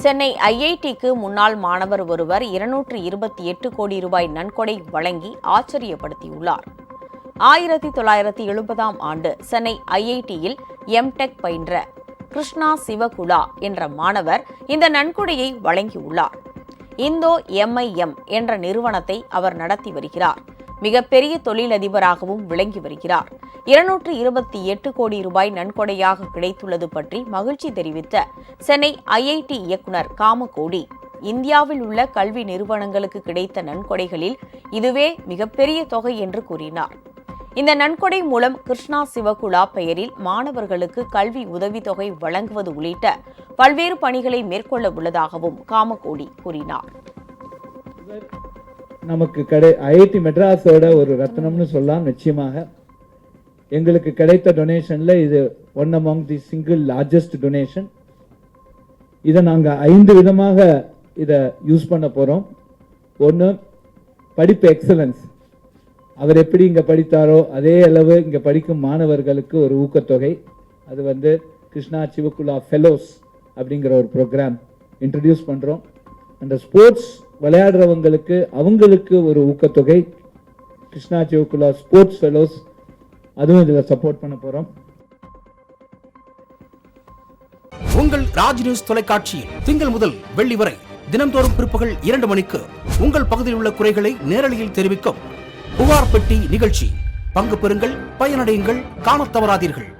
சென்னை ஐஐடிக்கு முன்னாள் மாணவர் ஒருவர் இருநூற்று இருபத்தி எட்டு கோடி ரூபாய் நன்கொடை வழங்கி ஆச்சரியப்படுத்தியுள்ளார். ஆயிரத்தி தொள்ளாயிரத்தி எழுபதாம் ஆண்டு சென்னை ஐஐடியில் எம்டெக் பயின்ற கிருஷ்ணா சிவகுலா என்ற மாணவர் இந்த நன்கொடையை வழங்கியுள்ளார். இந்தோ எம்ஐஎம் என்ற நிறுவனத்தை அவர் நடத்தி வருகிறார். மிகப்பெரிய தொழிலதிபராகவும் விளங்கி வருகிறார். இருநூற்று இருபத்தி எட்டு கோடி ரூபாய் நன்கொடையாக கிடைத்துள்ளது பற்றி மகிழ்ச்சி தெரிவித்த சென்னை ஐஐடி இயக்குநர் காமகோடி இந்தியாவில் உள்ள கல்வி நிறுவனங்களுக்கு கிடைத்த நன்கொடைகளில் இதுவே மிகப்பெரிய தொகை என்று கூறினார். இந்த நன்கொடை மூலம் கிருஷ்ணா சிவகுலா பெயரில் மாணவர்களுக்கு கல்வி உதவித்தொகை வழங்குவது உள்ளிட்ட பல்வேறு பணிகளை மேற்கொள்ள உள்ளதாகவும் காமகோடி கூறினார். நமக்கு கிடை ஐஐடி மெட்ராஸோட ஒரு ரத்னம்னு சொல்லலாம் நிச்சயமாக. எங்களுக்கு கிடைத்த டொனேஷனில் இது one among the single largest donation இதை நாங்கள் ஐந்து விதமாக இதை யூஸ் பண்ண போகிறோம் ஒன்று படிப்பு எக்ஸலன்ஸ் அவர் எப்படி இங்கே படித்தாரோ அதே அளவு இங்கே படிக்கும் மாணவர்களுக்கு ஒரு ஊக்கத்தொகை. அது வந்து கிருஷ்ணா சிவகுலா ஃபெலோஸ் அப்படிங்கிற ஒரு ப்ரோக்ராம் இன்ட்ரடியூஸ் பண்ணுறோம் அந்த ஸ்போர்ட்ஸ் விளையாடுறவங்களுக்கு அவங்களுக்கு ஒரு ஊக்கத்தொகை. கிருஷ்ணா சிவகுலா ஸ்போர்ட்ஸ் ஃபெலோஸ் அதுவும் இதில் சப்போர்ட் பண்ண போகிறோம் உங்கள் ராஜ் நியூஸ் தொலைக்காட்சியில் திங்கள் முதல் வெள்ளி வரை தினம்தோறும் பிற்பகல் இரண்டு மணிக்கு உங்கள் பகுதியில் உள்ள குறைகளை நேரலையில் தெரிவிக்கும் புகார் பெட்டி நிகழ்ச்சி. பங்கு பெறுங்கள் பயனடையுங்கள் காணத் தவறாதீர்கள்.